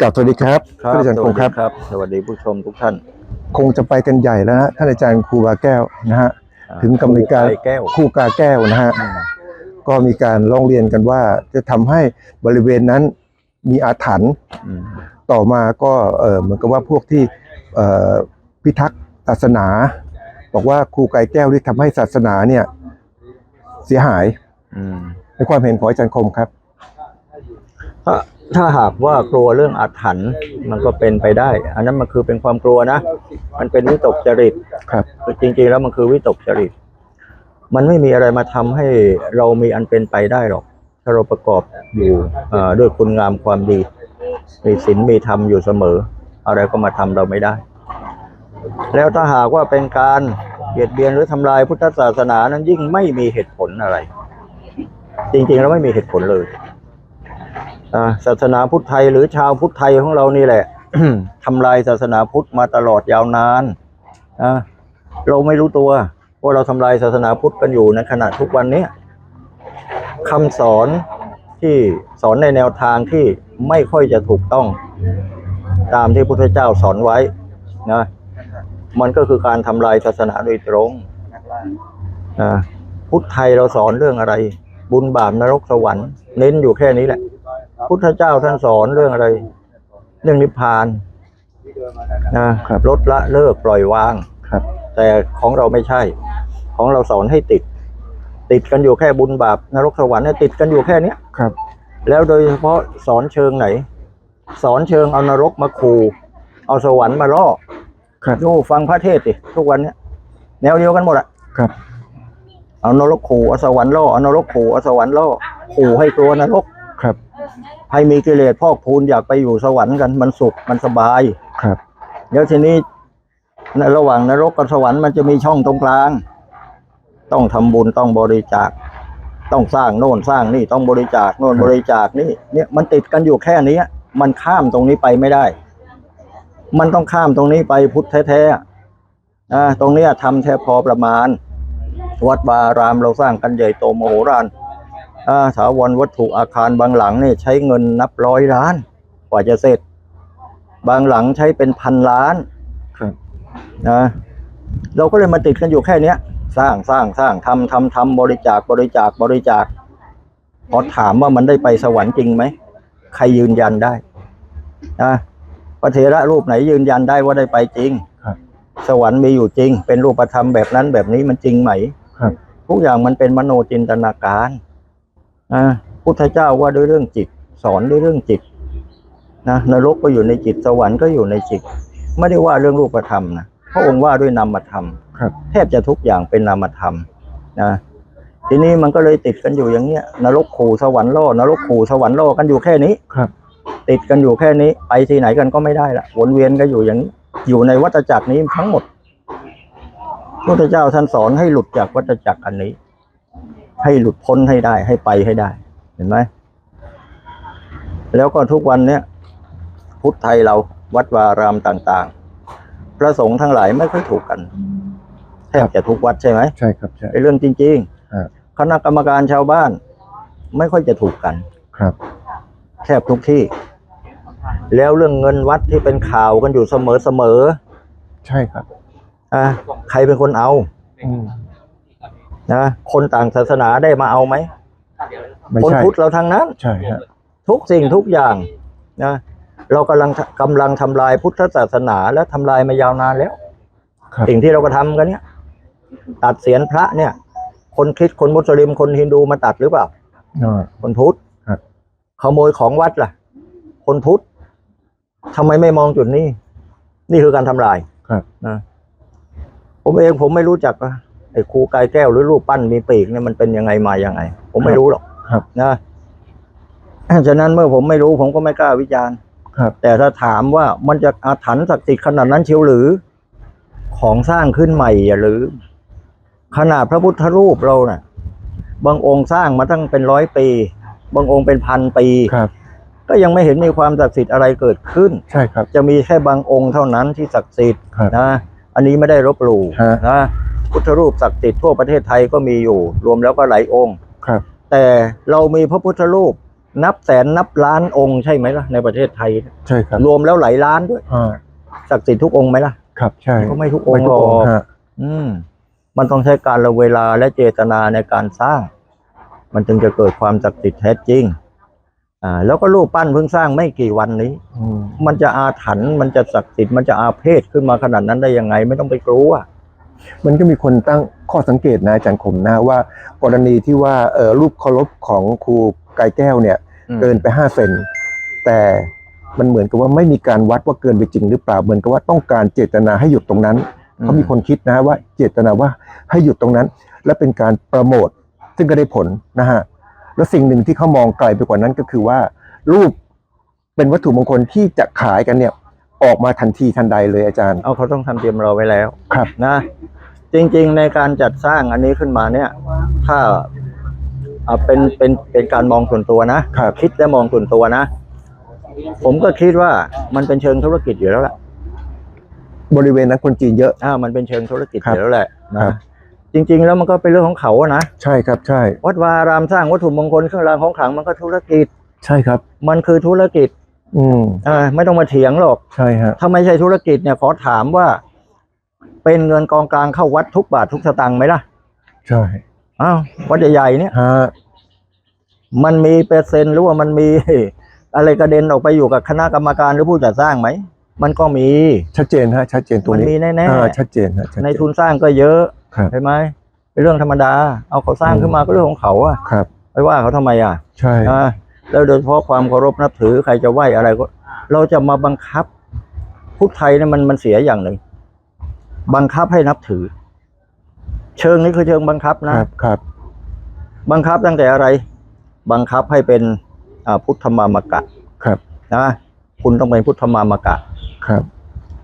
กลับสวัสดีครับครับท่านอาจารย์คงครับสวัสดีครับ สวัสดีผู้ชมทุกท่าน คงจะไปกันใหญ่แล้วนะท่านอาจารย์ครูบาแก้วนะฮะอ่าถึงกรรมการครูกายแก้วคู่กาแก้วนะฮะอืมก็มีการร้องเรียนกันว่า จะทำให้บริเวณนั้นมีอาถรรพ์อืมต่อมาก็เออเหมือนกับว่าพวกที่เอ่อพิทักษ์ศาสนา บอกว่าครูกายแก้วที่ทำให้ศาสนาเนี่ย เสียหายอืมในความเห็นของอาจารย์คมครับ ถ้าถ้าหากว่ากลัวเรื่องอาถรรพ์มันก็เป็นไปได้ อันนั้นมันคือเป็นความกลัวนะ มันเป็นวิตกจริตครับคือจริงๆแล้วมันคือวิตกจริต มันไม่มีอะไรมาทำให้เรามีอันเป็นไปได้หรอก ถ้าเราประกอบอยู่เอ่อด้วยคุณงามความดี มีศีลมีธรรมอยู่เสมอ อะไรก็มาทำเราไม่ได้ แล้วถ้าหากว่าเป็นการเบียดเบียนหรือทำลายพุทธศาสนานั้นยิ่งไม่มีเหตุผลอะไร จริงๆแล้วไม่มีเหตุผลเลยอ่า ศาสนาพุทธไทยหรือชาวพุทธไทยของเรานี่แหละทำลายศาสนาพุทธมาตลอดยาวนานเราไม่รู้ตัวว่าเราทำลายศาสนาพุทธกันอยู่ในขณะทุกวันนี้คำสอนที่สอนในแนวทางที่ไม่ค่อยจะถูกต้อง ตามที่พุทธเจ้าสอนไว้นะมันก็คือการทำลายศาสนาโดยตรงพุทธไทยเราสอนเรื่องอะไร บุญบาปนรกสวรรค์ เน้นอยู่แค่นี้แหละ พุทธเจ้าท่านสอนเรื่องอะไร เรื่องนิพพานนะครับลดละเลิกปล่อยวางครับ แต่ของเราไม่ใช่ ของเราสอนให้ติด ติดกันอยู่แค่บุญบาปนรกสวรรค์เนี่ยติดกันอยู่แค่เนี้ยครับ แล้วโดยเฉพาะสอนเชิงไหน สอนเชิงเอานรกมาขู่เอาสวรรค์มาล่อครับดูฟังพระเทศน์สิทุกวันเนี้ยแนวเดียวกันหมดอะครับ เอานรกขู่เอาสวรรค์ล่อเอานรกขู่เอาสวรรค์ล่อขู่ให้กลัวนรกครับ ให้มีกิเลสพอกพูนอยากไปอยู่สวรรค์กัน มันสุขมันสบายครับเดี๋ยวทีนี้ในระหว่างนรกกับสวรรค์มันจะมีช่องตรงกลาง ต้องทำบุญต้องบริจาค ต้องสร้างโน่นสร้างนี่ต้องบริจาคโน่นครับบริจาคนี่เนี่ยมันติดกันอยู่แค่นี้มันข้ามตรงนี้ไปไม่ได้ มันต้องข้ามตรงนี้ไปพุทธแท้ๆอ่าตรงเนี้ยทำแค่พอประมาณ วัดวาอารามเราสร้างกันใหญ่โตมโหฬารอ่า ถาวรวัตถุอาคารบางหลังเนี่ยใช้เงินนับร้อยล้าน กว่าจะเสร็จ บางหลังใช้เป็นพันล้านครับนะเราก็เลยมาติดกันอยู่แค่เนี้ย สร้างสร้างสร้างทำทำทำบริจาคบริจาคบริจาคพอถามว่ามันได้ไปสวรรค์จริงไหมใครยืนยันได้นะพระเถระรูปไหนยืนยันได้ว่าได้ไปจริงครับสวรรค์มีอยู่จริง เป็นรูปธรรมแบบนั้นแบบนี้มันจริงไหมครับทุกอย่างมันเป็นมโนจินตนาการ นะพุทธเจ้าว่าด้วยเรื่องจิต สอนด้วยเรื่องจิตนะนรกก็อยู่ในจิตสวรรค์ก็อยู่ในจิต ไม่ได้ว่าเรื่องรูปธรรมนะพระองค์ว่าด้วยนามธรรมครับแทบจะทุกอย่างเป็นนามธรรมนะทีนี้มันก็เลยติดกันอยู่อย่างเนี้ยนรกขู่สวรรค์ล่อนรกขู่สวรรค์ล่อกันอยู่แค่นี้ครับ ติดกันอยู่แค่นี้ ไปที่ไหนกันก็ไม่ได้ละวนเวียนกันอยู่อย่างนี้อยู่ในวัฏจักรนี้ทั้งหมดพระพุทธเจ้าท่านสอนให้หลุดจากวัฏจักรอันนี้ ให้หลุดพ้นให้ได้ ให้ไปให้ได้ เห็นไหมแล้วก็ทุกวันเนี้ยพุทธไทยเราวัดวารามต่าง ๆ พระสงฆ์ทั้งหลายไม่ค่อยถูกกันแทบจะทุกวัดใช่ไหมใช่ครับใช่ไอ้เรื่องจริงครับๆคณะกรรมการชาวบ้าน ไม่ค่อยจะถูกกันครับแทบทุกที่ แล้วเรื่องเงินวัดที่เป็นข่าวกันอยู่เสมอเสมอใช่ครับๆอะใครเป็นคนเอาอืม นะคนต่างศาสนาได้มาเอาไหมไม่คนใช่พุทธเราทางนั้น ใช่ฮะทุกสิ่งทุกอย่างนะเรากำลังกำลังทำลายพุทธศาสนาและทำลายมายาวนานแล้ว ครับสิ่งที่เราก็ทำกันเนี่ย ตัดเศียรพระเนี่ย คนคริสต์คนมุสลิมคนฮินดูมาตัดหรือเปล่า อ่า คนพุทธครับ ขโมยของวัดล่ะ คนพุทธทำไมไม่มองจุดนี้ นี่คือการทำลายครับ นะผมเองผมไม่รู้จักว่า ไอ้ครูกายแก้วหรือรูปปั้นมีปีกเนี่ยมันเป็นยังไงมายังไง ผมไม่รู้หรอกครับนะฉะนั้นเมื่อผมไม่รู้ผมก็ไม่กล้าวิจารณ์ครับ แต่ถ้าถามว่ามันจะอาถรรพ์ศักดิ์สิทธิ์ขนาดนั้นเชียวหรือ ของสร้างขึ้นใหม่อย่าลืมขนาดพระพุทธรูปเราเนะ่ะ บางองค์สร้างมาตั้งเป็นร้อยปี บางองค์เป็นพันปีครับก็ยังไม่เห็นมีความศักดิ์สิทธิ์อะไรเกิดขึ้น ใช่ครับ จะมีแค่บางองค์เท่านั้นที่ศักดิ์สิทธิ์ครับนะ อันนี้ไม่ได้รบหลู่ฮะนะ พุทธรูปศักดิ์สิทธิ์ทั่วประเทศไทยก็มีอยู่ รวมแล้วก็หลายองค์ครับ แต่เรามีพระพุทธรูปนับแสนนับล้านองค์ใช่ไหมล่ะในประเทศไทย ใช่ครับรวมแล้วหลายล้านด้วยอ่าศักดิ์สิทธิ์ทุกองค์ไหมล่ะ ครับ ใช่ก็ไม่ทุกองไม่ค์ทุหรกอองค์กฮะอืม มันต้องใช้การละเวลาและเจตนาในการสร้าง มันจึงจะเกิดความศักดิ์สิทธิ์แท้จริง อ่า แล้วก็รูปปั้นเพิ่งสร้างไม่กี่วันนี้อืมมันจะอาถรรพ์มันจะศักดิ์สิทธิ์มันจะอาเพศขึ้นมาขนาดนั้นได้ยังไง ไม่ต้องไปกลัว มันก็มีคนตั้งข้อสังเกตนะอาจารย์ขมนะว่า กรณีที่ว่าเออรูปเคารพของครูกายแก้วเนี่ยอืมเกินไปห้าเซนแต่มันเหมือนกับว่าไม่มีการวัดว่าเกินไปจริงหรือเปล่าเหมือนกับว่าต้องการเจตนาให้หยุดตรงนั้นเขามีคนคิดนะว่าเจตนาว่าให้หยุดตรงนั้น และเป็นการโปรโมทซึ่งก็ได้ผลนะฮะแล้วสิ่งหนึ่งที่เขามองไกลไปกว่านั้นก็คือว่า รูปเป็นวัตถุมงคลที่จะขายกันเนี่ย ออกมาทันทีทันใดเลยอาจารย์ เอาเขาต้องทำเตรียมรอไว้แล้วครับ นะ จริงๆในการจัดสร้างอันนี้ขึ้นมาเนี่ย ถ้าอ่าเป็นเป็นเป็นการมองส่วนตัวนะครับ คิดและมองส่วนตัวนะ ผมก็คิดว่ามันเป็นเชิงธุรกิจอยู่แล้วแหละบริเวณนั้นคนจีนเยอะ อ่ามันเป็นเชิงธุรกิจครับอยู่แล้วแหละครันะบ จริง ๆ แล้วมันก็เป็นเรื่องของเขาอะนะใช่ครับใช่ วัดวาอารามสร้างวัตถุมงคลเครื่องรางของขลังมันก็ธุรกิจ ใช่ครับ มันคือธุรกิจ อืมอ่าไม่ต้องมาเถียงหรอก ใช่ฮะ ถ้าไม่ใช่ธุรกิจเนี่ยขอถามว่า เป็นเงินกองกลางเข้าวัดทุกบาททุกสตางค์ไหมล่ะ ใช่อ้าววัดใหญ่ๆเนี่ย ฮะมันมีเปอร์เซ็นต์หรือว่ามันมี อะไรกระเด็นออกไปอยู่กับคณะกรรมการหรือผู้จัดสร้างไหม มันก็มี ชัดเจนฮะ ชัดเจนตรงมันนี้มีแน่อ่าชัดเจนฮะชัดๆ เจ ในทุนสร้างก็เยอะครับ ใช่ไหมเป็นเรื่องธรรมดา เอาเขาสร้างอืมขึ้นมาก็เรื่องของเขาอะครับ ไปว่าเขาทำไมอะใช่ อ่า แล้วโดยเฉพาะความเคารพนับถือใครจะไหวอะไรก็ เราจะมาบังคับพุทธไทยเนี่ยมันมันเสียอย่างหนึ่ง บังคับให้นับถือ เชิงนี้คือเชิงบังคับคนะรับครับ บังคับตั้งแต่อะไร บังคับให้เป็นอ่าพุทธมามกะ ครับนะคุณต้องเป็นพุทธมามกะ ครับ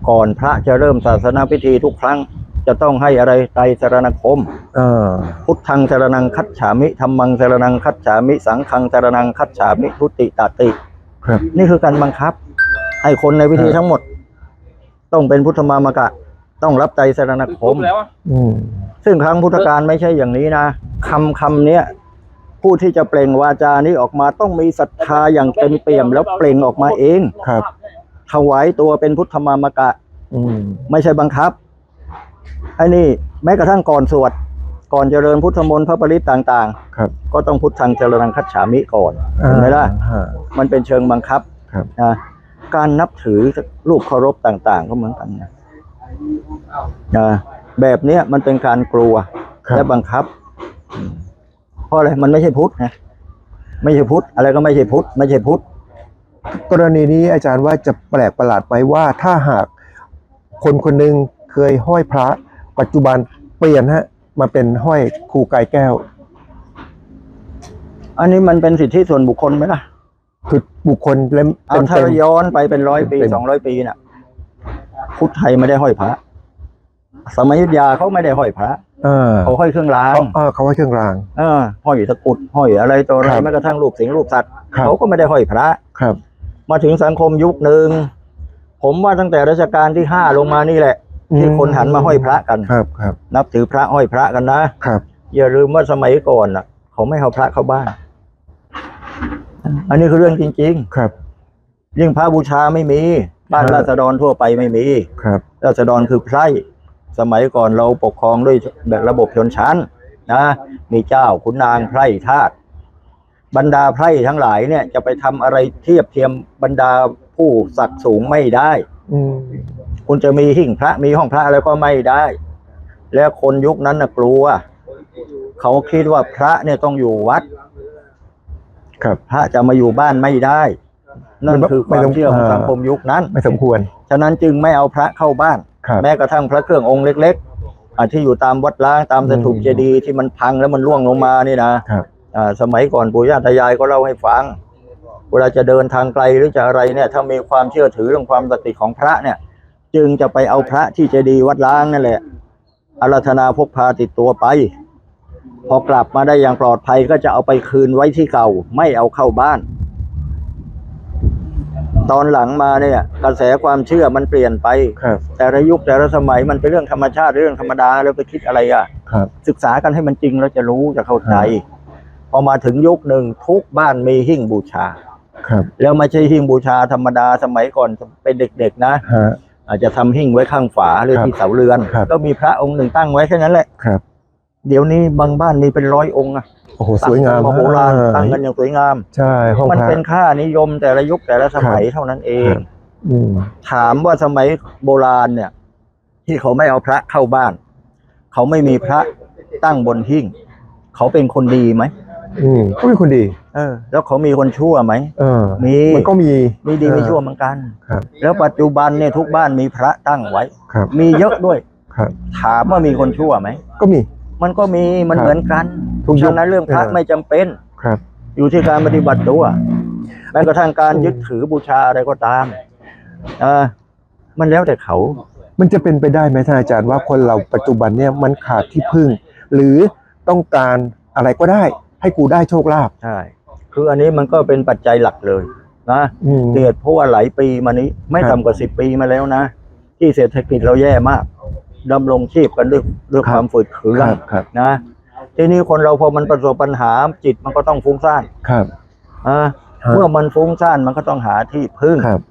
ก่อนพระจะเริ่มศาสนาพิธีทุกครั้ง จะต้องให้อะไรไตรสรณคมอ่าพุทธังสรนังคัจฉามิธรรมังสรนังคัจฉามิ สังฆังสรนังคัจฉามิทุติตาติ ครับ นี่คือการบังคับ ให้คนในพิธีครับทั้งหมด ต้องเป็นพุทธมามกะ ต้องรับไตรสรณคมอืม ซึ่งครั้งพุทธกาลไม่ใช่อย่างนี้นะคำคำเนี้ยผู้ที่จะเปล่งวาจานี้ออกมาต้องมีศรัทธาอย่างเต็มเปี่ยมแล้วเปล่งออกมาเองครับ ถวายตัวเป็นพุทธมามกะ อืม ไม่ใช่บังคับ ไอ้นี่แม้กระทั่งก่อนสวด ก่อนเจริญพุทธมนต์พระปริตต่างครับ ๆ ก็ต้องพุทธังเจริญคัจฉามิก่อนเห็นไหมล่ะ อ่า มันเป็นเชิงบังคับครับ นะการนับถือรูปเคารพต่าง ๆ ก็เหมือนกันนะนะแบบเนี้ยมันเป็นการกลัวครับและบังคับอืมเพราะอะไรมันไม่ใช่พุทธนะไม่ใช่พุทธอะไรก็ไม่ใช่พุทธไม่ใช่พุทธกรณีนี้อาจารย์ว่าจะแปลกประหลาดไหมว่าถ้าหากคนคนหนึ่งเคยห้อยพระ ปัจจุบันเปลี่ยนฮะมาเป็นห้อยครูกายแก้ว อันนี้มันเป็นสิทธิส่วนบุคคลไหมล่ะคือบุคคลเล่มเอาเต็มถ้าเต็มเราย้อนไปเป็นร้อยปีเต็มๆสองร้อยปีน่ะ พุทธไทยไม่ได้ห้อยพระ สมัยอยุธยาเขาไม่ได้ห้อยพระอ่าเขาห้อยเครื่องรางเขาอ่าเขาห้อยเครื่องราง เออห้อยตะกรุดห้อยอะไรตัวอะไรครับ แม้กระทั่งรูปสิงห์รูปสัตว์ครับเขาก็ไม่ได้ห้อยพระ ครับ มาถึงสังคมยุคหนึ่งผมว่าตั้งแต่รัชกาลที่ห้าลงมานี่แหละ ที่คนหันมาห้อยพระกันครับครับ นับถือพระห้อยพระกันนะครับ อย่าลืมว่าสมัยก่อนน่ะ เขาไม่เอาพระเข้าบ้านอันนี้คือเรื่องจริงครับๆยิ่งพระบูชาไม่มี บ้านครับ ราษฎรทั่วไปไม่มี ครับ ราษฎรคือไพร่สมัยก่อนเราปกครองด้วยแบบระบบชนชั้นนะมีเจ้าขุนนางไพร่ทาสบรรดาไพร่ทั้งหลายเนี่ยจะไปทำอะไรเทียบเทียมบรรดาผู้ศักดิ์สูงไม่ได้ อืม คุณจะมีหิ้งพระมีห้องพระอะไรก็ไม่ได้ แล้วคนยุคนั้นนะกลัว เขาคิดว่าพระเนี่ยต้องอยู่วัด ครับพระจะมาอยู่บ้านไม่ได้ นั่นไม่คือคไม่วามต้องเชื่อของอ่าสังคมยุคนั้น ไม่สมควร ฉะนั้นจึงไม่เอาพระเข้าบ้านครับแม้กระทั่งพระเครื่ององค์เล็กๆอ่าที่อยู่ตามวัดล้างตามสถูปอืมเจดีย์ที่มันพังแล้วมันร่วงลงมานี่นะครับอ่าสมัยก่อนปู่ย่าตายายก็เล่าให้ฟัง เวลาจะเดินทางไกลหรือจะอะไรเนี่ย ถ้ามีความเชื่อถือเรื่องความศักดิ์สิทธิ์ของพระเนี่ย จึงจะไปเอาพระที่เจดีย์วัดล้างนั่นแหละอาราธนาพกพาติดตัวไป พอกลับมาได้อย่างปลอดภัยก็จะเอาไปคืนไว้ที่เก่า ไม่เอาเข้าบ้าน ตอนหลังมาเนี่ย กระแสความเชื่อมันเปลี่ยนไป ครับแต่ละยุคแต่ละสมัยมันเป็นเรื่องธรรมชาติเรื่องธรรมดาแล้วไปคิดอะไรอะ ครับศึกษากันให้มันจริงแล้วจะรู้จะเข้าใจพอมาถึงยุคหนึ่งทุกบ้านมีหิ้งบูชา ครับแล้วไม่ใช่หิ้งบูชาธรรมดาสมัยก่อนเป็นเด็กๆนะ ฮะ อาจจะทำหิ้งไว้ข้างฝาหรือครับที่เสาเรือนครับก็มีพระองค์หนึ่งตั้งไว้แค่นั้นแหละครับ เดี๋ยวนี้บางบ้านมีเป็นร้อยองค์อะโอ้โหสวยงามตั้กันโบราณอ่ตั้งกันอย่างสวยงาม ใช่ห้องมันพระเป็นค่านิยมแต่ละยุคแต่ละสมัยครับเท่านั้นเองครับอืมถามว่าสมัยโบราณเนี่ย ที่เขาไม่เอาพระเข้าบ้าน เขาไม่มีพระตั้งบนหิ้ง เขาเป็นคนดีไหม อืมก็เป็นคนดี เออ แล้วเขามีคนชั่วไหมเออมี มันก็มีมีดีมีเออชั่วเหมือนกัน ครับ แล้วปัจจุบันเนี่ยทุกบ้านมีพระตั้งไว้ ครับ มีเยอะด้วย ครับ ถามว่ามีคนชั่วไหม ก็มี มันก็มี มันครับเหมือนกันทุกยุคฉะนั้นเรื่องพระเออไม่จำเป็น ครับ อยู่ที่การปฏิบัติตัว แม้กระทั่งการยึดถือบูชาอะไรก็ตามเออมันแล้วแต่เขา มันจะเป็นไปได้ไหมท่านอาจารย์ว่าคนเราปัจจุบันเนี่ยมันขาดที่พึ่ง หรือต้องการอะไรก็ได้ ให้กูได้โชคลาภ ใช่ คืออันนี้มันก็เป็นปัจจัยหลักเลยนะอืม เหตุเพราะว่าหลายปีมานี้ไม่ครับต่ำกว่าสิบปีมาแล้วนะ ที่เศรษฐกิจเราแย่มากดำรงชีพกันด้วยด้วยครับความฝืดเคืองครับครับนะ ทีนี้คนเราพอมันประสบปัญหาจิตมันก็ต้องฟุ้งซ่านครับ อ่าครับ เมื่อมันฟุ้งซ่านมันก็ต้องหาที่พึ่ง ครับ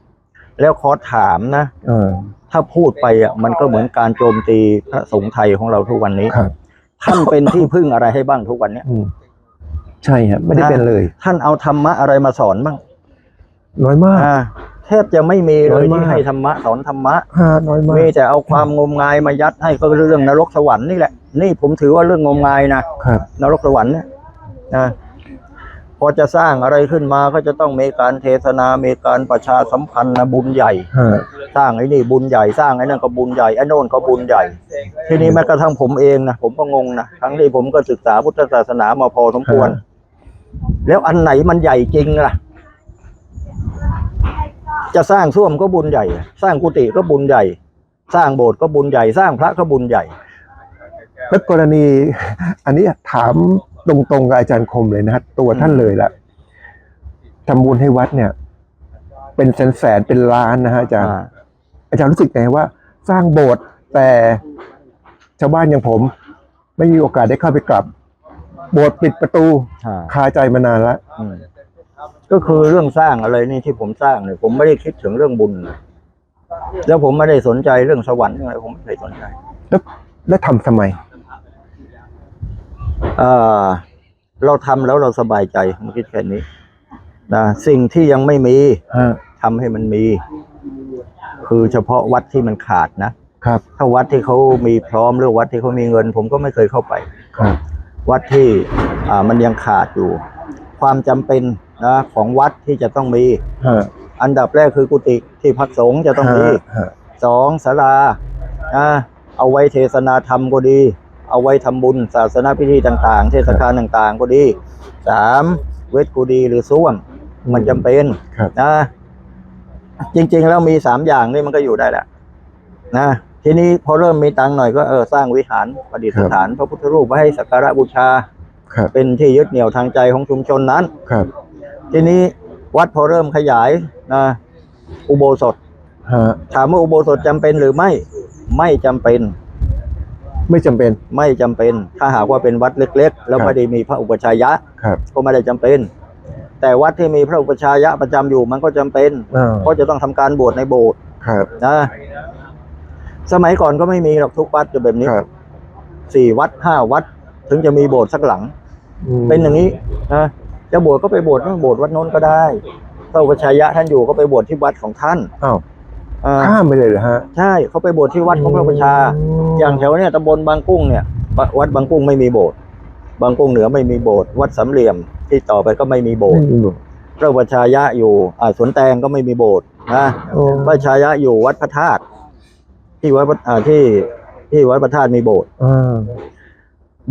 แล้วขอถามนะ เออถ้าพูดไปอะมันก็เหมือนการโจมตีพระสงฆ์ไทยของเราทุกวันนี้ ครับท่านเป็นที่พึ่งอะไรให้บ้างทุกวันเนี้ยอืม ใช่ครับไม่ได้นะเป็นเลย ท่านเอาธรรมะอะไรมาสอนบ้าง น้อยมากอ่าแทบจะไม่มีเลน้อยยมากที่ให้ธรรมะสอนธรรมะฮะน้อยมากมีแต่เอาความงมงายมายัดให้ก็เรื่องนรกสวรรค์นี่แหละ นี่ผมถือว่าเรื่องงมงายนะครับนรกสวรรค์เนี่ยนะพอจะสร้างอะไรขึ้นมาก็จะต้องมีการเทศนา มีการประชาสัมพันธ์นะบุญใหญ่ฮะสร้างไอ้นี่บุญใหญ่สร้างไอ้นั่นก็บุญใหญ่ไอ้โน่นก็บุญใหญ่ ทีนี้แม้กระทั่งผมเองนะผมก็งงนะทั้งที่ผมก็ศึกษาพุทธศาสนามาพอสมควร แล้วอันไหนมันใหญ่จริงล่ะ จะสร้างส้วมก็บุญใหญ่ สร้างกุฏิก็บุญใหญ่ สร้างโบสถ์ก็บุญใหญ่ สร้างพระก็บุญใหญ่แล้วกรณี อันนี้ถามตรงๆกับอาจารย์คมเลยนะฮะตัวท่านเลยละทำบุญให้วัดเนี่ย เป็นแสนๆเป็นล้านนะฮะอาจารย์อ่าอาจารย์รู้สึกไงว่า สร้างโบสถ์แต่ชาวบ้านอย่างผม ไม่มีโอกาสได้เข้าไปกลับ โบสถ์ปิดประตูอ่าคาใจมานานแล้วอืมก็คือเรื่องสร้างอะไรนี่ที่ผมสร้างเนี่ยผมไม่ได้คิดถึงเรื่องบุญเลยแล้วผมไม่ได้สนใจเรื่องสวรรค์อะไรผมไม่ได้สนใจ แล้วแล้วทำทำไมอ่าเราทำแล้วเราสบายใจผมคิดแค่นี้นะสิ่งที่ยังไม่มีฮะ ทำให้มันมี คือเฉพาะวัดที่มันขาดนะครับ ถ้าวัดที่เขามีพร้อมหรือวัดที่เขามีเงิน ผมก็ไม่เคยเข้าไป ครับ วัดที่อ่ามันยังขาดอยู่ ความจำเป็นนะของวัดที่จะต้องมีฮะอันดับแรกคือกุฏิที่พักสงฆ์จะต้องมีฮะฮะสองศาลาอ่าเอาไว้เทศนาธรรมก็ดี เอาไว้ทำบุญศาสนาพิธีต่างๆ เทศกาลต่างๆ ก็ดีสามเวทกูดีหรือส้วมมันจำเป็นครับนะจริง ๆ แล้วมีสามอย่างนี่มันก็อยู่ได้แหละนะ ทีนี้พอเริ่มมีตังค์หน่อยก็เออสร้างวิหารประดิษฐานพระพุทธรูปไว้ให้สักการะบูชา ครับ เป็นที่ยึดเหนี่ยวทางใจของชุมชนนั้น ครับ ทีนี้วัดพอเริ่มขยายนะอุโบสถ ฮะ ถามว่าอุโบสถจำเป็นหรือไม่ไม่จำเป็น ไม่จำเป็น ไม่จำเป็น ถ้าหากว่าเป็นวัดเล็ก ๆ แล้วครับ ไม่ได้มีพระอุปชฌายะครับก็ไม่ได้จำเป็น แต่วัดที่มีพระอุปชฌายะประจำอยู่มันก็จำเป็น อ่าเพราะจะต้องทำการบวชในโบสถ์ครับ นะ สมัยก่อนก็ไม่มีหรอกทุกวัดจะแบบนี้ครับสี่วัดห้าวัด ถึงจะมีโบสถ์สักหลังมเป็นอย่างนี้นะจะบวชก็ไปบวชที่โบสถ์วัดโน้นก็ได้พระอุปชฌายะท่านอยู่ก็ไปบวชที่วัดของท่านอ้าวอ่าข้ามไปเลยเหรอฮะใช่เขาไปบวชที่วัดของพระอุปชฌาย์อย่างแถวเนี่ยตำบลบางกุ้งเนี่ยบวัดบางกุ้งไม่มีโบสถ์บางกุ้งเหนือไม่มีโบสถ์วัดสำเหลี่ยมที่ต่อไปก็ไม่มีโบสถ์ไม่มีโบสถ์พระอุปชฌายะอยู่อ่าสวนแตงก็ไม่มีโบสถ์นะโอ้พระชายะอยู่วัดพระธาตุ ที่วัดพระอ่าที่ที่วัดพระธาตุมีโบสถ์อ่า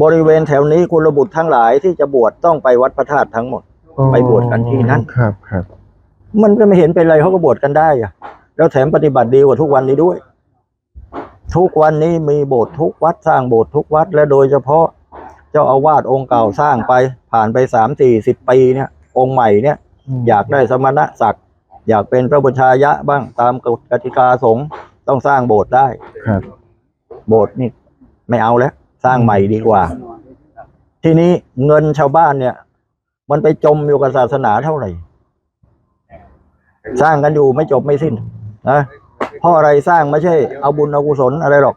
บริเวณแถวนี้กุลบุตรทั้งหลายที่จะบวชต้องไปวัดพระธาตุทั้งหมด ไปบวชกันที่นั่น ครับครับมันก็ไม่เห็นเป็นไรเขาก็บวชกันได้อะแล้วแถมปฏิบัติดีกว่าทุกวันนี้ด้วย ทุกวันนี้มีโบสถ์ทุกวัดสร้างโบสถ์ทุกวัด และโดยเฉพาะ เจ้าอาวาสองค์เก่าสร้างไป ผ่านไปสามสี่สิบปีเนี่ย องค์ใหม่เนี่ย อยากได้สมณศักดิ์อยากเป็นพระบุชายะบ้างตามกฎกติกาสงฆ์ ต้องสร้างโบสถ์ได้ ครับ โบสถ์นี่ไม่เอาแล้ว สร้างใหม่ดีกว่า ทีนี้เงินชาวบ้านเนี่ย มันไปจมอยู่กับศาสนาเท่าไหร่ สร้างกันอยู่ไม่จบไม่สิ้นนะเพราะอะไรสร้างไม่ใช่ เอาบุญเอากุศลอะไรหรอก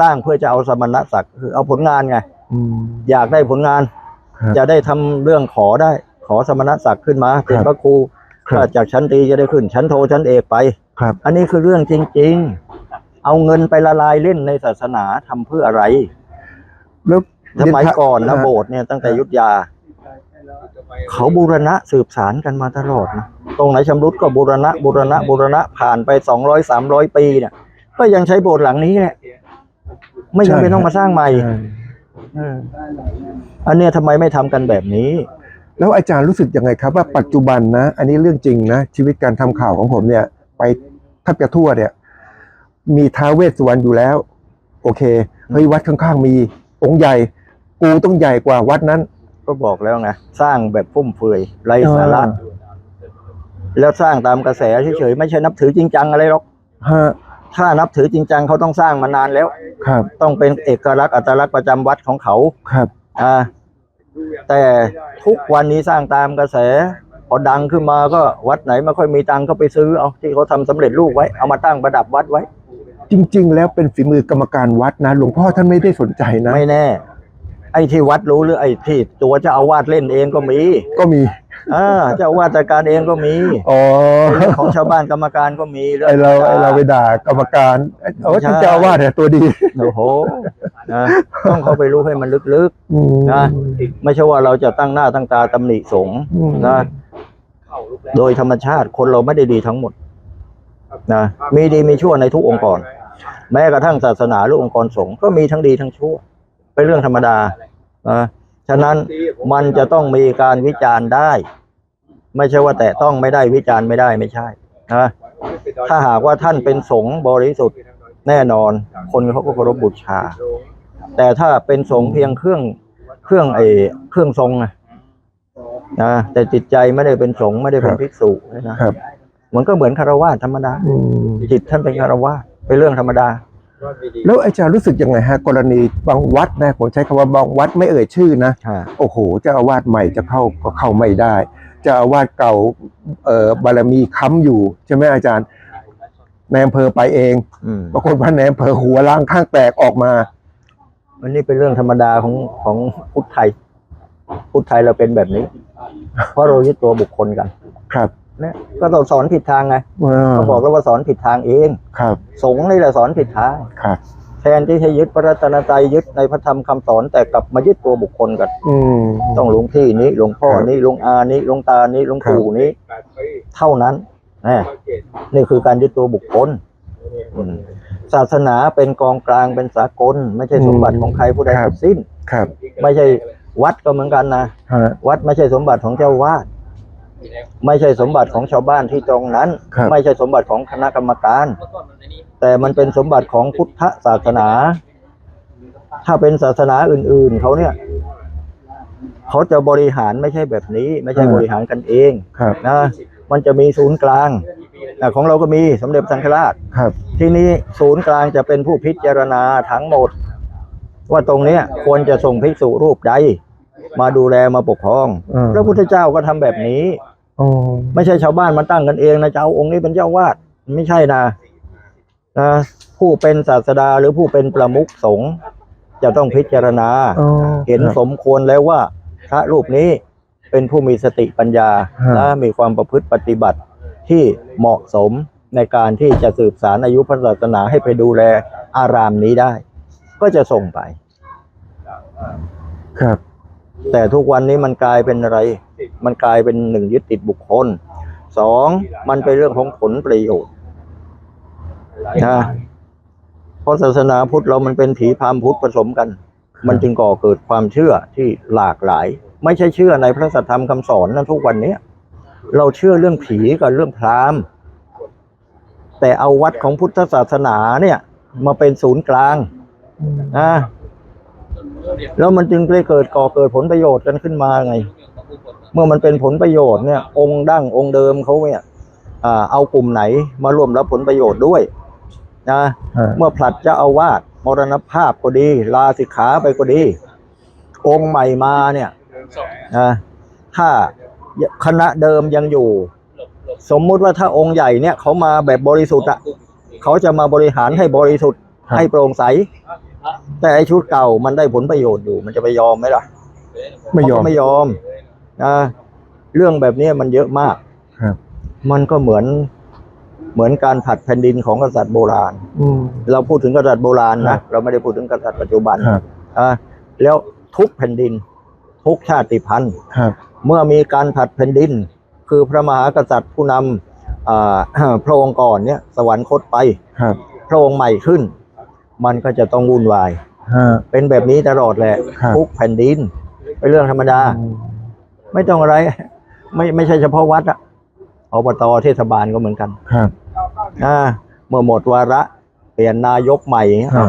สร้างเพื่อจะเอาสมณศักดิ์คือเอาผลงานไงอืมอยากได้ผลงานครับจะได้ทำเรื่องขอได้ ขอสมณศักดิ์ขึ้นมาเป็นพระครูครับถ้าจากชั้นตรีจะได้ขึ้น ชั้นโทชั้นเอกไป ครับ อันนี้คือเรื่องจริง ๆ เอาเงินไปละลายเล่นในศาสนาทำเพื่ออะไรแล้วสมัยก่อนนะาโบสถ์เนี่ยตั้งแต่อยุทธยา เขาบูรณะสืบสารกันมาตลอดนะตรงไหนชำรุดก็บูรณะบูรณะบูรณะผ่านไปสองร้อยสามร้อยปีเนี่ยก็ยังใช้โบสถ์หลังนี้แหละไม่จำเป็นต้องมาสร้างใหม่ใช่เอออันเนี้ยทำไมไม่ทำกันแบบนี้ แล้วอาจารย์รู้สึกยังไงครับว่าปัจจุบันนะ อันนี้เรื่องจริงนะ ชีวิตการทำข่าวของผมเนี่ย ไป แทบจะทั่วเนี่ย มีท้าวเวสสุวรรณอยู่แล้ว โอเคเฮ้ยวัดข้างๆมีองค์ใหญ่ กูต้องใหญ่กว่าวัดนั้น ก็บอกแล้วไงสร้างแบบฟุ่มเฟือยไร้สาระเออแล้วสร้างตามกระแสเฉยๆไม่ใช่นับถือจริงจังอะไรหรอกฮะถ้านับถือจริงจังเขาต้องสร้างมานานแล้ว ครับ ต้องเป็นเอกลักษณ์อัตลักษณ์ประจำวัดของเขาครับ อ่า แต่ทุกวันนี้สร้างตามกระแสพ อดังขึ้นมาก็วัดไหนไม่ค่อยมีตังค์ก็ไปซื้อเอาที่เขาทำสำเร็จรูปไว้เอามาตั้งประดับวัดไว้ จริง ๆ แล้วเป็นฝีมือกรรมการวัดนะหลวงพ่อท่านไม่ได้สนใจนะไม่แน่ ไอ้ที่วัดรู้หรือไอ้ที่ตัวเจ้าอาวาสเล่นเองก็มีก็มีอ่าเจ้าอาวาสจัดการเองก็มีอ๋อเป็นเรื่องของชาวบ้านกรรมการก็มีไอเราไอเราไปด่ากรรมการเออท่านเจ้าอาวาสเนี่ยตัวดีโอ้โหนะต้องเข้าไปรู้ให้มันลึกอืมนะๆไม่ใช่ว่าเราจะตั้งหน้าตั้งตาตำหนิสงฆ์อืมนะ โดยธรรมชาติคนเราไม่ได้ดีทั้งหมดนะมีดีมีชั่วในทุกองค์กร แม้กระทั่งศาสนาหรือองค์กรสงฆ์ก็มีทั้งดีทั้งชั่ว เป็นเรื่องธรรมดานะฉะนั้นมันจะต้องมีการวิจารณ์ได้ ไม่ใช่ว่าแต่ต้องไม่ได้วิจารณ์ไม่ได้ไม่ใช่นะถ้าหากว่าท่านเป็นสงฆ์บริสุทธิ์แน่นอน คนเขาก็เคารพบูชา แต่ถ้าเป็นสงฆ์เพียงเครื่องเครื่องไอเครื่องทรงนะ นะแต่จิตใจไม่ได้เป็นสงฆ์ไม่ได้เป็นภิกษุนะครับ มันก็เหมือนคารวะธรรมดาอืมจิตท่านเป็นคารวะเป็นเรื่องธรรมดา แล้วอาจารย์รู้สึกยังไงฮะ กรณีบางวัดนะผมใช้คำว่าบางวัดไม่เอ่ยชื่อนะ โอ้โหเจ้าอาวาสใหม่จะเข้าก็เข้าไม่ได้เจ้าอาวาสเก่าเอ่อบารมีค้ำอยู่ใช่ไหมอาจารย์ในอำเภอไปเองอืมบางคนว่าในอำเภอหัวล้างข้างแตกออกมา อันนี้เป็นเรื่องธรรมดาของของพุทธไทย พุทธไทยเราเป็นแบบนี้ เพราะเรายึดตัวบุคคลกัน ครับเนี่ยก็ต้องสอนผิดทางไงอ่าเขาบอกแล้วว่าสอนผิดทางเอง ครับ สงฆ์นี่แหละสอนผิดทางครับแทนที่จะยึดพระรัตนตรัยยึดในพระธรรมคำสอนแต่กลับมายึดตัวบุคคลกันอืมต้องหลวงพี่นี้หลวงพ่อครับนี้หลวงอานี้หลวงตานี้หลวงปู่นี้ เท่านั้นนะนี่คือการยึดตัวบุคคลอืมศาสนาเป็นกองกลางเป็นสากล ไม่ใช่สมบัติของใครผู้ใดทั้งสิ้น ครับ ไม่ใช่ วัดก็เหมือนกันนะฮะวัดไม่ใช่สมบัติของเจ้าวาดไม่ใช่สมบัติของชาวบ้านที่ตรงนั้นครับไม่ใช่สมบัติของคณะกรรมการ แต่มันเป็นสมบัติของพุทธศาสนา ถ้าเป็นศาสนาอื่น ๆเขาเนี่ยเขาจะบริหารไม่ใช่แบบนี้ ไม่ใช่บริหารกันเองครับนะมันจะมีศูนย์กลางอะของเราก็มีสมเด็จพระสังฆราชครับที่นี้ศูนย์กลางจะเป็นผู้พิจารณาทั้งหมด ว่าตรงเนี้ยควรจะส่งภิกษุรูปใด มาดูแลมาปกครอง อืม พระพุทธเจ้าก็ทำแบบนี้ อ๋อไม่ใช่ชาวบ้านมาตั้งกันเองนะจะเอาองค์นี้เป็นเจ้าวาดไม่ใช่นะนะผู้เป็นศาสดาหรือผู้เป็นประมุขสงฆ์จะต้องพิจารณา อ๋อเห็นครับสมควรแล้วว่าพระรูปนี้เป็นผู้มีสติปัญญาฮะ และมีความประพฤติปฏิบัติที่เหมาะสมในการที่จะสืบสารอายุพระศาสนาให้ไปดูแลอารามนี้ได้ ก็จะส่งไป ครับ แต่ทุกวันนี้มันกลายเป็นอะไร มันกลายเป็นหนึ่งยึดติดบุคคลสองมันเป็นเรื่องของผลประโยชน์นะเพราะศาสนาพุทธเรามันเป็นผีพราหมณ์พุทธผสมกัน มันจึงก่อเกิดความเชื่อที่หลากหลาย ไม่ใช่เชื่อในพระสัทธรรมคำสอนนะทุกวันนี้เราเชื่อเรื่องผีกับเรื่องพราหมณ์ แต่เอาวัดของพุทธศาสนาเนี่ย มาเป็นศูนย์กลางนะ แล้วมันจึงได้เกิดก่อเกิดผลประโยชน์กันขึ้นมาไง เมื่อมันเป็นผลประโยชน์เนี่ย องค์ดั้งองค์เดิมเขาเนี่ยอ่าเอากลุ่มไหนมาร่วมรับผลประโยชน์ด้วยนะฮะเมื่อผลัดเจ้าอาวาสมรณภาพก็ดี ลาสิกขาไปก็ดี องค์ใหม่มาเนี่ยนะถ้าคณะเดิมยังอยู่ สมมุติว่าถ้าองค์ใหญ่เนี่ยเขามาแบบบริสุทธิ์อะเขาจะมาบริหารให้บริสุทธิ์ครับให้โปร่งใส แต่ไอชุดเก่ามันได้ผลประโยชน์อยู่ มันจะไปยอมไหมล่ะไม่ยอมเขาก็ไม่ยอมนะเรื่องแบบนี้มันเยอะมากครับมันก็เหมือนเหมือนการผัดแผ่นดินของกษัตริย์โบราณอืมเราพูดถึงกษัตริย์โบราณครันะบเราไม่ได้พูดถึงกษัตริย์ปัจจุบันครับอ่าแล้วทุกแผ่นดิน ทุกชาติพันธุ์ครับเมื่อมีการผัดแผ่นดิน คือพระมหากษัตริย์ผู้นำอ่าพระองค์ก่อนเนี่ย สวรรคตไปครับพระองค์ใหม่ขึ้น มันก็จะต้องวุ่นวายฮะเป็นแบบนี้ตลอดแหละครับทุกแผ่นดินเป็นเรื่องธรรมดาอืมไม่ต้องอะไร ไม่ไม่ใช่เฉพาะวัดอะอบตเทศบาลก็เหมือนกันครับอ่าเมื่อหมดวาระ เปลี่ยนนายกใหม่ครับ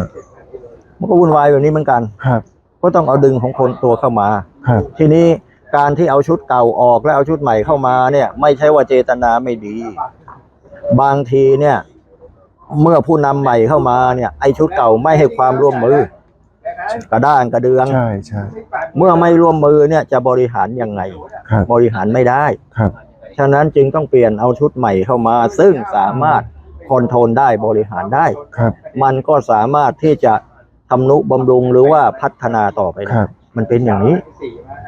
มันก็วุ่นวายแบบนี้เหมือนกันครับ ก็ต้องเอาดึงของคนตัวเข้ามาครับทีนี้การที่เอาชุดเก่าออกแล้วเอาชุดใหม่เข้ามาเนี่ย ไม่ใช่ว่าเจตนาไม่ดี บางทีเนี่ย เมื่อผู้นำใหม่เข้ามาเนี่ยไอชุดเก่าไม่ให้ความร่วมมือกระด้างกระเดือง ใช่ใช่เมื่อไม่ร่วมมือเนี่ยจะบริหารยังไง ครับบริหารไม่ได้ ครับ ฉะนั้นจึงต้องเปลี่ยนเอาชุดใหม่เข้ามา ซึ่งสามารถคอนโทรลได้บริหารได้ ครับ มันก็สามารถที่จะทำนุบำรุงหรือว่าพัฒนาต่อไปคได้รับ มันเป็นอย่างนี้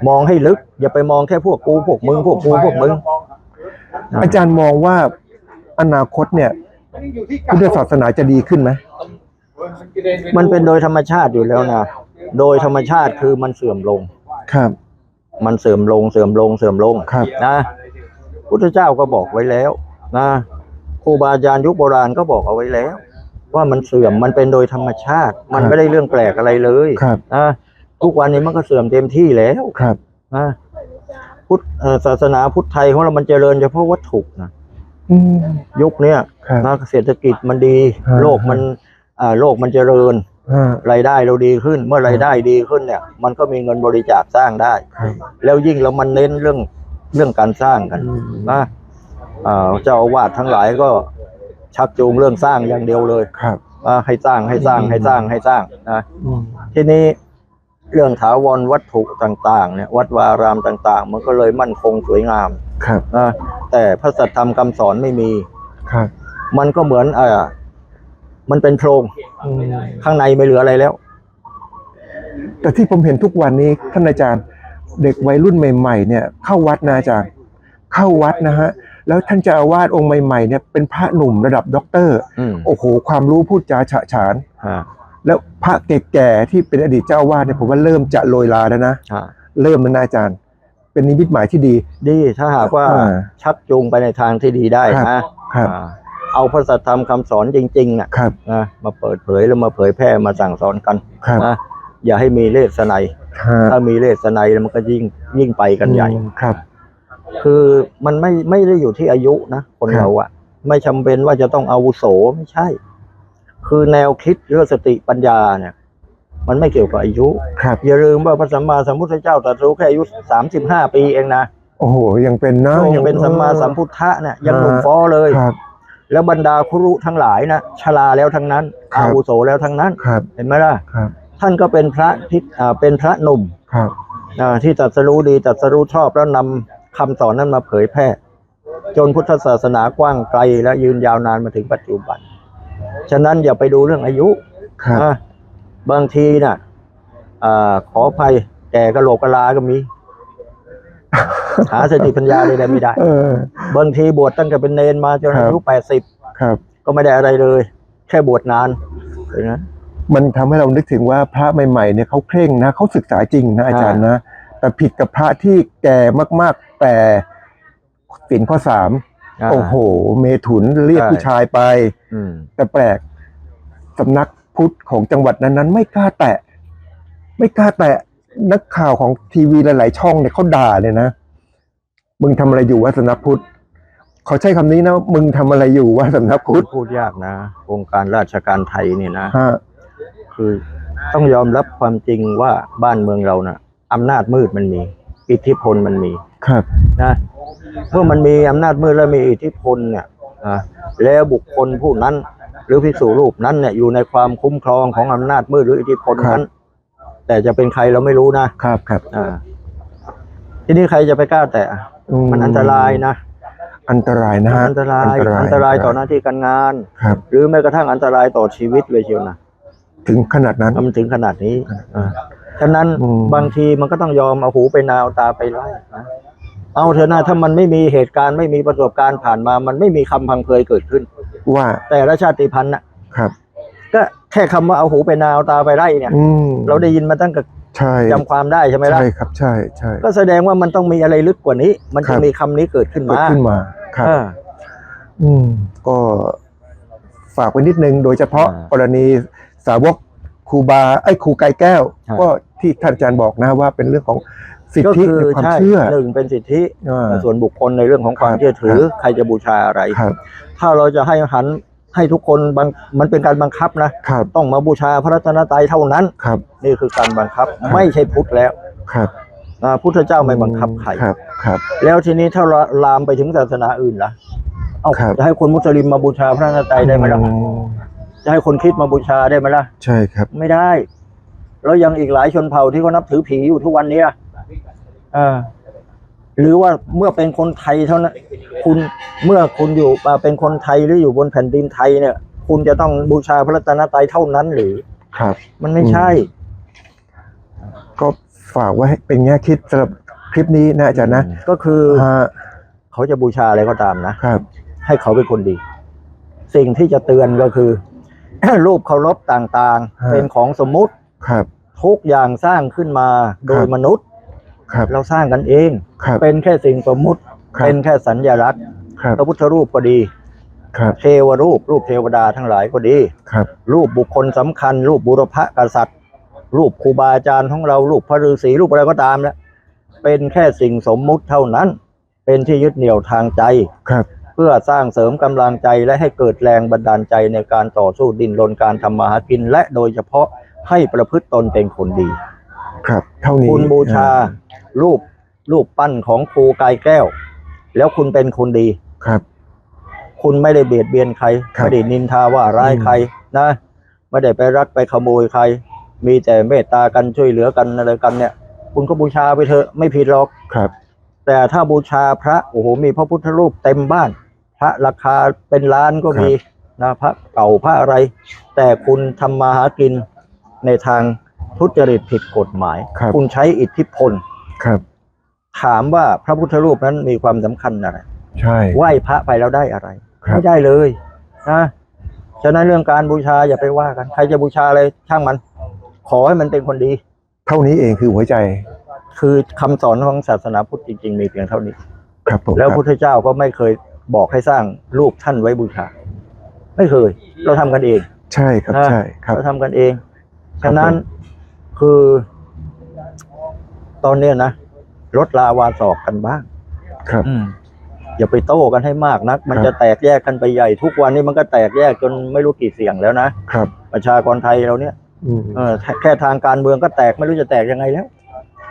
มองให้ลึก อย่าไปมองแค่พวกกูพวกมึงพวกกูพวกมึง อาจารย์มองว่าอนาคตเนี่ย พุทธศาสนาจะดีขึ้นไหมมันเป็นโดยธรรมชาติอยู่แล้วนะโดยธรรมชาติคือมันเสื่อมลงครับ มันเสื่อมลงเสื่อมลงเสื่อมลงครับนะพุทธเจ้าก็บอกไว้แล้วนะครูบาอาจารย์ยุคโบราณก็บอกเอาไว้แล้ว ว่ามันเสื่อมมันเป็นโดยธรรมชาติ มันไม่ได้เรื่องแปลกอะไรเลยครับนะทุกวันนี้มันก็เสื่อมเต็มที่แล้วครับนะพุทธเอ่อศาสนาพุทธไทยของเรามันเจริญเฉพาะวัตถุนะ อืม ยุคเนี้ยครับนะเศรษฐกิจมันดีฮะโลกมันอ่าโลกมันเจริญฮะรายได้เราดีขึ้น เมื่อรายได้ดีขึ้นเนี่ย มันก็มีเงินบริจาคสร้างได้ ครับแล้วยิ่งเรามันเน้นเรื่องเรื่องการสร้างกันอืมนะอ่าเจ้าอาวาสทั้งหลายก็ชักจูงเรื่องสร้างอย่างเดียวเลยครับว่าให้สร้างให้สร้างให้สร้างให้สร้างนะ อืม ทีนี้ เรื่องถาวรวัตถุต่างๆเนี่ยวัดวาอารามต่าง ๆ มันก็เลยมั่นคงสวยงามครับนะแต่พระสัทธรรมคำสอนไม่มีครับ มันก็เหมือนอ่ามันเป็นโพรงอืมข้างในไม่เหลืออะไรแล้ว แต่ที่ผมเห็นทุกวันนี้ท่านอาจารย์ เด็กวัยรุ่นใหม่ๆเนี่ย เข้าวัดนะอาจารย์ เข้าวัดนะฮะ แล้วท่านเจ้าอาวาสองค์ใหม่ๆเนี่ยเป็นพระหนุ่มระดับด็อกเตอร์ อืมโอ้โห ความรู้พูดจาฉะฉาน ฮะ แล้วพระแก่ๆที่เป็นอดีตเจ้าอาวาสเนี่ยผมว่าเริ่มจะโรยลาแล้วนะฮะเริ่มแล้วนะอาจารย์ เป็นนิมิตหมายที่ดี ดีถ้าหากว่าอ่าชักจูงไปในทางที่ดีได้ครับนะครับ อ่าเอาพระสัทธรรมคำสอนจริงๆน่ะครับนะมาเปิดเผยแล้วมาเผยแพร่มาสั่งสอนกันครับนะอย่าให้มีเลสไนยฮะถ้ามีเลสไนยแล้วมันก็ยิ่งยิ่งไปกันใหญ่อืมครับ คือมันไม่ไม่ได้อยู่ที่อายุนะคนครับ เราอะไม่จำเป็นว่าจะต้องอาวุโสไม่ใช่ คือแนวคิดเรื่องสติปัญญาเนี่ย มันไม่เกี่ยวกับอายุ ครับ อย่าลืมว่าพระสัมมาสัมพุทธเจ้าตรัสรู้แค่อายุสามสิบห้าปีเองนะโอ้โห ยังเป็นพนะระองค์ยังเป็นสัมมาสัมพุทธะเนี่ยยังหนุ่มฮะฟ้อเลย ครับ แล้วบรรดาครุทั้งหลายนะชราแล้วทั้งนั้น ครับ อาวุโสแล้วทั้งนั้น ครับ เห็นไหมล่ะ ครับ ท่านก็เป็นพระที่อ่าเป็นพระหนุ่มครับ อ่าที่ตรัสรู้ดีตรัสรู้ชอบแล้วนำคำสอนนั้นมาเผยแพร่ จนพุทธศาสนากว้างไกลและยืนยาวนานมาถึงปัจจุบัน ฉะนั้นอย่าไปดูเรื่องอายุครับอะบางทีน่ะอ่าขออภัยแก่กะโหลกกะลาก็มี หาสติปัญญาใดๆไม่ได้ เออ บางทีบวชตั้งแต่เป็นเนนมาจนครับอายุแปดสิบครับ ก็ไม่ได้อะไรเลย แค่บวชนานเห็นไหม มันทำให้เรานึกถึงว่าพระใหม่ๆเนี่ยเขาเคร่งนะเขาศึกษาจริงนะอาจารย์นะ แต่ผิดกับพระที่แก่มากๆแต่สินข้อสามอ่า โอ้โห เมถุนเรียกใช่ผู้ชายไปอืมแต่แปลกสำนักพุทธของจังหวัดนั้นๆ ไม่กล้าแตะ ไม่กล้าแตะนักข่าวของทีวีหลาย ๆ ช่องเนี่ยเขาด่าเลยนะมึงทำอะไรอยู่วะสำนักพุทธเขาใช้คำนี้นะมึงทำอะไรอยู่วะสำนักพุทธพูดยากนะองค์การราชการไทยเนี่ยนะฮะคือต้องยอมรับความจริงว่าบ้านเมืองเรานะ่ะอำนาจมืดมันมี อิทธิพลมันมี ครับ นะ เมื่อมันมีอำนาจมืดและมีอิทธิพลเนี่ยอะแล้วบุคคลผู้นั้น หรือพิสูรูปนั้นเนี่ยอยู่ในความคุ้มครองของอำนาจมืดหรืออิทธิพลนั้น แต่จะเป็นใครเราไม่รู้นะครับครับอ่าทีนี้ใครจะไปกล้าแตะมันอันตรายนะอันตรายนะมันฮะอันตรายอันตรายต่อหน้าที่การงานครับหรือแม้กระทั่งอันตรายต่อชีวิตเลยเชียวนะถึงขนาดนั้นมันถึงขนาดนี้อ่าฉะนั้นอืมบางทีมันก็ต้องยอมเอาหูไปนาวตาไปไล่นะ เอาเถอะนะถ้ามันไม่มีเหตุการณ์ไม่มีประสบการณ์ผ่านมา มันไม่มีคำพังเพยเกิดขึ้น ว่าแต่ละชาติพันธุ์น่ะครับ ก็แค่คำว่าเอาหูไปนาวตาไปไล่เนี่ย อืมเราได้ยินมาตั้งแต่ใช่จำความได้ใช่ไหมล่ะใช่ครับใช่ใช่ก็แสดงว่ามันต้องมีอะไรลึกกว่านี้ มันครัจะบมีคำนี้เกิดขึ้นเกิดมาขึ้นมาครับ อ่า อืมก็ฝากไว้นิดนึง โดยเฉพาะอ่ากรณีสาวกครูบาไอ้ยครูไก่แก้วใช่ก็ที่ท่านอาจารย์บอกนะว่าเป็นเรื่องของ สิทก็ธิคือในความใช่เชื่อ หนึ่งเป็นสิทธิอ่าส่วนบุคคลในเรื่องของความครับเชื่อถือครับใครจะบูชาอะไร ครับ ถ้าเราจะให้หันให้ทุกคนบังมันเป็นการบังคับนะ ครับ ต้องมาบูชาพระรัตนตรัยเท่านั้น ครับ นี่คือการบังคับครับ ไม่ใช่พุทธแล้วครับอ่าพุทธเจ้าไม่บังคับใคร ครับ ครับ แล้วทีนี้ถ้าเราลามไปถึงศาสนาอื่นล่ะ เอาครับ จะให้คนมุสลิมมาบูชาพระรัตนตรัยได้ไหมล่ะอืมจะให้คนคริดมาบูชาได้ไหมล่ะ ใช่ครับ ไม่ได้ แล้วยังอีกหลายชนเผ่าที่เขานับถือผีอยู่ทุกวันเนี้ย อ่าหรือว่าเมื่อเป็นคนไทยเท่านั้น คุณเมื่อคุณอยู่มาเป็นคนไทยหรืออยู่บนแผ่นดินไทยเนี่ย คุณจะต้องบูชาพระรัตนตรัยเท่านั้นหรือครับ มันไม่ใช่ ก็ฝากไว้ให้เป็นแง่คิดสำหรับคลิปนี้นะอาจารย์นะก็คือฮะเขาจะบูชาอะไรก็ตามนะครับ ให้เขาเป็นคนดี สิ่งที่จะเตือนก็คือ รูปเคารพต่างฮะๆเป็นของสมมุติครับ ทุกอย่างสร้างขึ้นมาโดยครับมนุษย์ ครับเราสร้างกันเองครับเป็นแค่สิ่งสมมุติ ครับเป็นแค่สัญญลักษณ์ครับ พระพุทธรูปก็ดี ครับเทวรูป รูปเทวดาทั้งหลายก็ดี ครับรูปบุคคลสำคัญ รูปบุรพกษัตริย์ รูปครูบาอาจารย์ของเรารูปพระฤาษีรูปอะไรก็ตามแล้วเป็นแค่สิ่งสมมุติเท่านั้น เป็นที่ยึดเหนี่ยวทางใจ ครับ เพื่อสร้างเสริมกำลังใจและให้เกิดแรงบันดาลใจในการต่อสู้ดิ้นรนการทำมาหากิน และโดยเฉพาะให้ประพฤติตนเป็นคนดี ครับ เท่านี้คุณบูชา รูปรูปปั้นของครูกายแก้ว แล้วคุณเป็นคนดีครับ คุณไม่ได้เบียดเบียนใครครับไม่ได้นินทาว่าร้ายอืมใครนะไม่ได้ไปรักไปขโมยใคร มีแต่เมตตากันช่วยเหลือกันอะไรกันเนี่ย คุณก็บูชาไปเถอะไม่ผิดหรอกครับ แต่ถ้าบูชาพระโอ้โหมีพระพุทธรูปเต็มบ้าน พระราคาเป็นล้านก็มีนะพระเก่าพระอะไร แต่คุณทำมาหากินในทาง ทุจริตผิดกฎหมาย ครับ คุณใช้อิทธิพล ครับ ถามว่าพระพุทธรูปนั้นมีความสำคัญอะไร ใช่ ไหว้พระไปแล้วได้อะไร ครับ ไม่ได้เลยนะฉะนั้นเรื่องการบูชาอย่าไปว่ากัน ใครจะบูชาอะไรช่างมัน ขอให้มันเป็นคนดี เท่านี้เองคือหัวใจ คือคำสอนของศาสนาพุทธจริง ๆ มีเพียงเท่านี้ ครับผมแล้วครับพุทธเจ้าก็ไม่เคยบอกให้สร้างรูปท่านไว้บูชา ไม่เคย เราทำกันเอง ใช่ครับนะใช่ครับ เราทำกันเอง ครับ ฉะนั้นผม คือ ตอนเนี้ยนะลดลาวาศอกกันบ้างครับอย่าไปโต้กันให้มากนัก มันครับ จะแตกแยกกันไปใหญ่ ทุกวันนี้มันก็แตกแยกจนไม่รู้กี่เสียงแล้วนะครับ ประชากรไทยเราเนี่ยอืมเออแค่แค่ทางการเมืองก็แตกไม่รู้จะแตกยังไงแล้ว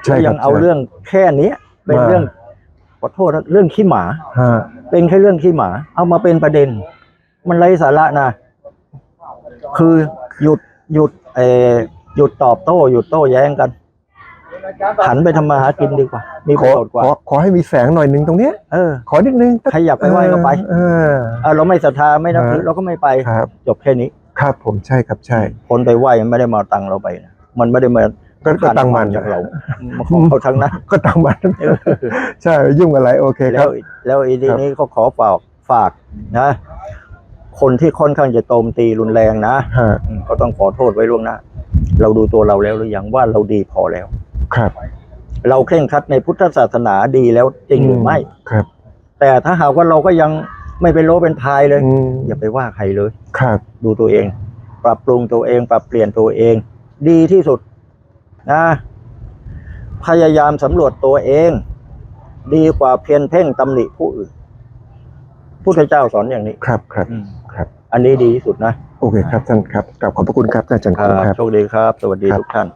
ใช่แล้วคยัรับเอาใช่ เรื่องแค่เนี้ยเป็นมา เรื่องขอโทษนะเรื่องขี้หมา ฮะเป็นแค่เรื่องขี้หมา เอามาเป็นประเด็น มันไร้สาระนะ คือหยุดหยุดเออ หยุดตอบโต้หยุดโต้แย้งกัน หันไปทำมาหากินดีกว่า มีขประอโยชน์กว่า ขอขอให้มีแสงหน่อยหนึ่งตรงเนี้ยเออ ขอนิดนึงใครอยากไปไหว้ก็ไป เออ เออเราไม่ศรัทธาไม่นับถือฮะเราก็ไม่ไป ครับ จบแค่นี้ ครับผมใช่ครับใช่ คนไปไหว้มันไม่ได้มาเอาตังค์เราไปนะมันไม่ได้มาก็ก็ตังมันจากเรามันของเขาทั้งนั้น ก็ตังมันใช่ ยุ่งอะไรโอเคคแล้รัวบ แล้วอีทีครับนี้ก็ขอฝากฝากนะ คนที่ค่อนข้างจะโจมตีรุนแรงนะฮะ อืมก็ต้องขอโทษไว้ล่วงหน้า เราดูตัวเราแล้วหรือยังว่าเราดีพอแล้ว ครับ เราเคร่งครัดในพุทธศาสนาดีแล้วจริงหรือไม่ครับ แต่ถ้าหากว่าเราก็ยังไม่เป็นโลเป็นพายเลยอืมอย่าไปว่าใครเลย ครับ ดูตัวเอง ปรับปรุงตัวเอง ปรับเปลี่ยนตัวเอง ดีที่สุดนะพยายามสำรวจตัวเอง ดีกว่าเพียนเพ่งตำหนิผู้อื่นพุทธเจ้าสอนอย่างนี้ครับครับอืม ครับ อันนี้ดีที่สุดนะ โอเคครับท่านครับกลับขอบพระคุณครับท่านอาจารย์คครัรับบโชคดีครับ สวัสดีครับ ทุกท่าน